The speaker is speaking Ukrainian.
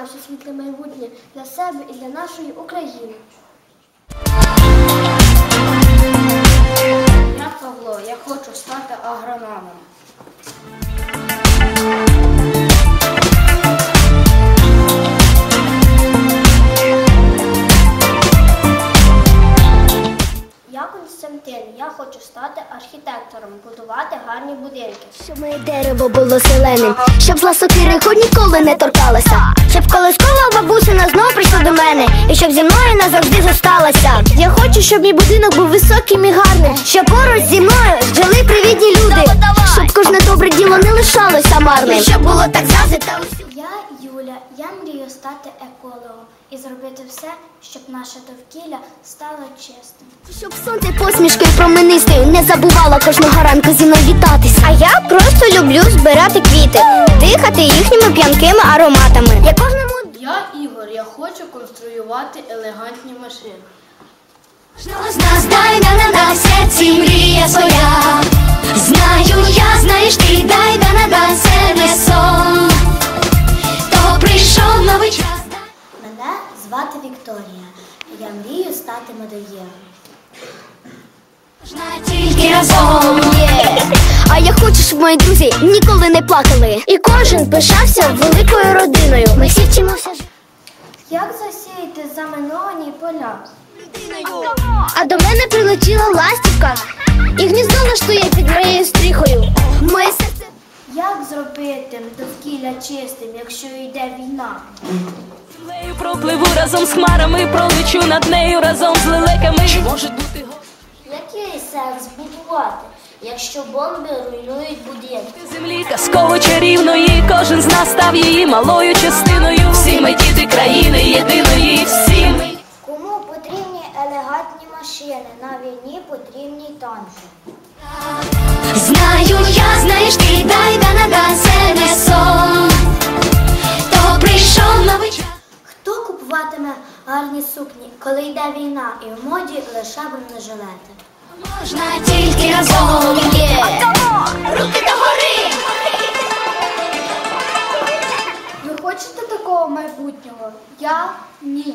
наше світле майбутнє для себе і для нашої України. Я Павло, я хочу стати агрономом. Я Константин, я хочу стати архітектором, будувати гарні будинки. Щоб моє дерево було зеленим, щоб зла сокирику ніколи не торкалася. Щоб колискова бабусина знов прийшла до мене, і щоб зі мною назавжди зосталася. Я хочу, щоб мій будинок був високим і гарним, щоб поруч зі мною жили привітні люди, щоб кожне добре діло не лишалося марним. Щоб було так завжди та. Я Юля, я мрію стати екологом і зробити все, щоб наше довкілля стало чистим. Щоб сонце посмішкою променистою не забувала кожного ранку зі мною вітатись. А я просто люблю збирати квіти, дихати їхніми п'янкими ароматами. Я кожному Я Ігор, я хочу конструювати елегантні машини. Кожного з нас дай на на серці мрія своя. Знаю, я знаєш ти, дай да на да це не сон. То прийшов новий час. Мене звати Вікторія. Я мрію стати модельєром. Можна тільки разом. А я хочу, щоб мої друзі ніколи не плакали. І кожен пишався великою родиною. Ми всі вчимося. Як засіяти заминовані поля? А до мене прилетіла ластівка і гніздо влаштує під моєю стріхою. Моє серце Як зробити довкілля чистим, якщо йде війна? Землею пропливу разом з хмарами, пролечу над нею разом з лелеками. Чи можуть бути Який сенс будувати, якщо бомби руйнують будинки? землі казково чарівної? Кожен з нас став її малою частиною. Всі ми діти країни єдиної, всі ми. Кому потрібні елегантні машини? На війні потрібні танки. Знаю, я знаєш ти, дай да на да це не сон. То прийшов новий час. Хто купуватиме гарні сукні, коли йде війна і в моді лише бронежилети? Можна тільки разом є. Руки до гори. Ви хочете такого майбутнього? Я ні.